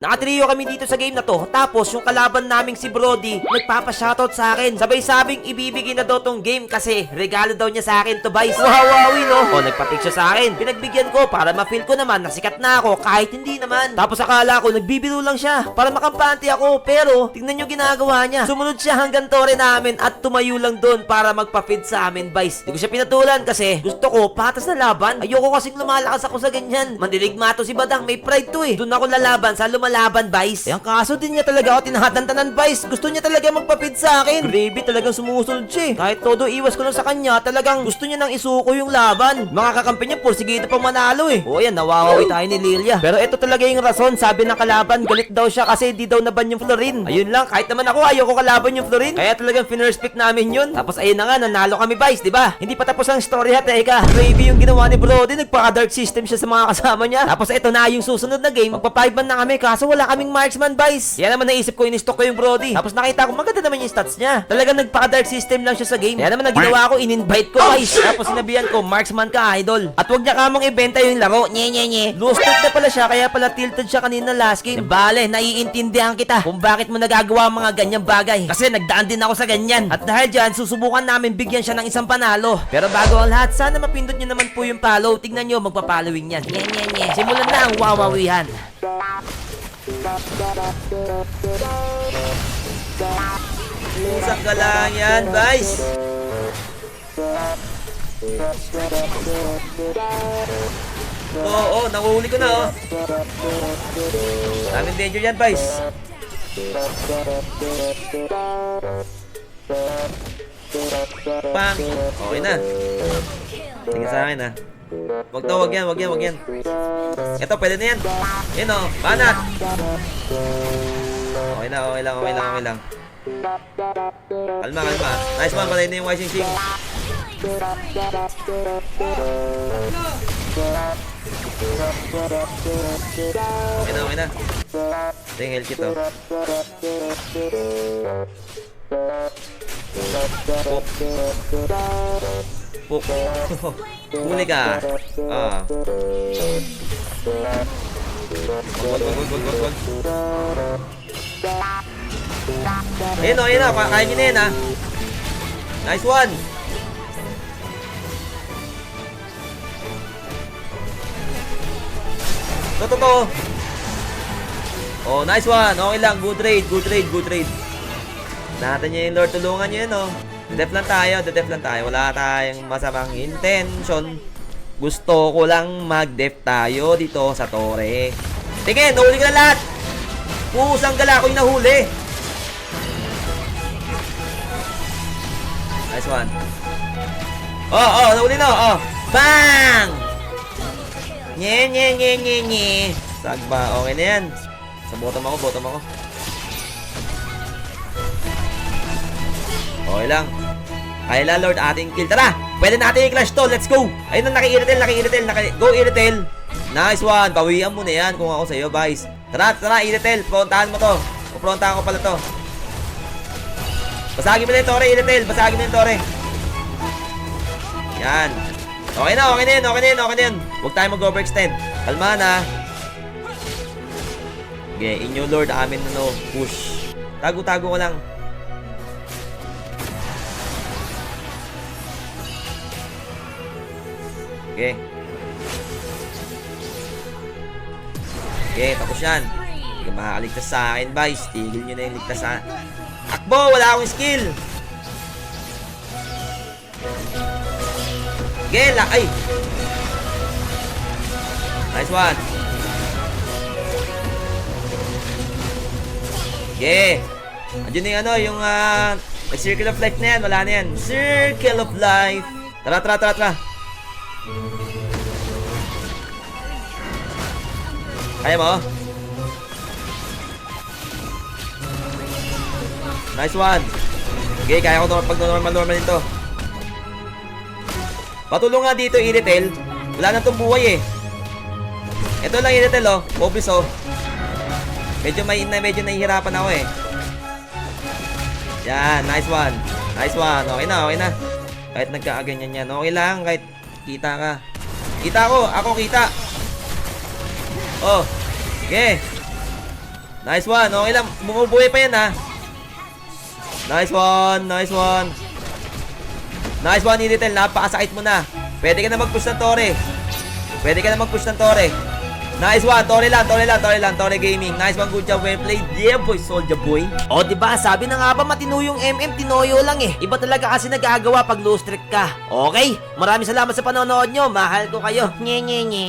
Nakatrio kami dito sa game na to. Tapos yung kalaban naming si Brody, nagpapa-shoutout sa akin. Sabay sabing ibibigay na daw tong game kasi regalo daw niya sa akin to Vice. Wawawi no? O nagpatik siya sa akin. Pinagbigyan ko para ma-feel ko naman na sikat na ako kahit hindi naman. Tapos akala ko nagbibiro lang siya para makampante ako. Pero tingnan nyo ginagawa niya. Sumunod siya hanggang tore namin at tumayo lang doon para magpa-feed sa amin Vice. Hindi ko siya pinatulan kasi gusto ko patas na laban. Ayoko kasing lumalakas ako sa ganyan. Mandiligma to si Badang, may pride to eh. Doon ako lalaban sa lumalaban Vice. Eh ang kaso din niya talaga ako tinahatantanan Vice. Gusto niya talaga magpa-feed sa akin. Gravy talagang sumusunod siya eh. Kahit todo iwas ko lang sa kanya, talagang gusto niya nang isuko yung laban. Mga kakampi niya, porsigito pa manalo eh. O yan, nawawawi tayo ni Lilia. Pero ito talaga yung rason, sabi ng kalaban, galit daw siya kasi di daw naban yung Florin. Ayun lang, kahit naman ako, ayoko kalaban yung Florin. Kaya talagang finurse pick namin yun. Tapos ayun na nga, nanalo kami Vice, di ba? Hindi pa tapos ang story ha, teka. Gravy yung ginawa ni Brody, nagpaka-dark system siya sa mga kasama niya. Tapos ito na yung susunod na game, magpa-5 man na kami, kaso wala kaming marksman Vice. Kaya naman naisip ko, in-stock ko yung Brody. Tapos nakita ko, maganda naman yung stats niya. Talagang nagpaka-dark system lang siya sa game. Kaya naman ang ginawa ko, in-invite ko Vice. Tapos sinabihan ko, marksman ka idol. At wag niya kamong ibenta yung laro. Nye nye nye. Low stock na pala siya, kaya pala tilted siya kanina last game. Bale, naiintindihan kita kung bakit mo nagagawa mga ganyang bagay. Kasi nagdaan din ako sa ganyan. At dahil dyan, susubukan namin bigyan siya ng isang panalo. Pero bago ang lahat, sana mapindot niyo naman po yung follow. Tignan niyo, magpa-following yan. Nye nye nye. Simulan na ang wawawihan. Pusang ka lang yan, guys. Oo, oh, nakuhuli ko na, oh. Daming danger yan, guys. Pang! Okay na. Tingin sa akin, ha. Wag to, wag yan, wag yan, wag yan. Ito, pwede na yan. Yan, oh. Banat! Okay na, okay lang, okay lang, okay lang. Kalma, kalma. Nice one, patay na yung Wai Sing Sing. Okay na, okay na. Ito yung health kit, oh. Puk. Puk. Huli ka. Ah. Wag, wag, wag, wag, wag, wag. Ayun o, ayun o. Kaya nyo na yan, ha. Nice one. To, to. Oh, nice one. Okay lang. Good trade, good trade, good trade. Natin niya yung Lord. Tulungan niyo yun, oh. Def lang tayo, def lang tayo. Wala tayong masamang intention. Gusto ko lang mag-def tayo dito sa tore. Tingin, nahuli ko na lahat. Pusang gala ko yung nahuli. Nice one. Oh, oh, nahuli na, oh. Bang! Nye, nye, nye, nye, nye. Sagba, okay na yan. Sa bottom ako, bottom ako. Okay lang. Kaya lang, Lord, ating kill. Tara! Pwede natin i-clash to. Let's go! Ayun na, naki-irritel, naki-irritel. Naki go, irritel. Nice one. Bawian mo na yan kung ako sa'yo, guys. Tara, tara, irritel. Prontahan mo to. Prontahan ko pala to. Basagin mo na yung tore, irritel. Basagin mo yung tore. Yan. Okay na, okay na yun, okay na yun, okay na yun. Huwag tayo mag-overextend. Kalma na. Okay, inyo Lord, amin na no. Push. Tago-tago ko lang. Okay. Okay, tapos yan. Hindi ka makakaligtas sa akin, guys. Tigil nyo na yung ligtas sa... Akbo! Wala akong skill! Okay, la... Ay! Nice one. Okay. Andiyan na yung ano, yung may circle of life na yan. Wala na yan. Circle of life. Tara, tara, tara, tara. Kaya mo? Nice one. Okay, kaya ko normal, pag normal normal nito. Patulong nga dito, Iritel. Wala na tong buhay eh. Ito lang Iritel oh. Obvious oh. Medyo may na medyo nahihirapan ako eh. Yan, nice one. Nice one. Okay na, okay na. Kahit nagkakaganyan yan. Okay lang, kahit kita ka. Kita ko, ako kita. Oh. Okay. Nice one. Okay lang. Bumubuhay pa yan ha. Nice one. Nice one. Nice one, Initel. Napakasakit mo na. Pwede ka na mag-push ng Tore. Pwede ka na mag-push ng Tore. Nice one. Tore lang, Tore lang, Tore lang. Tore Gaming. Nice one. Good job. Well played. Yeah, boy. Soldier boy. O, di ba Sabi na nga ba matino yung MM, tinoyo lang eh. Iba talaga kasi nagagawa pag low streak ka. Okay? Maraming salamat sa panonood nyo. Mahal ko kayo. Nye, nye, nye.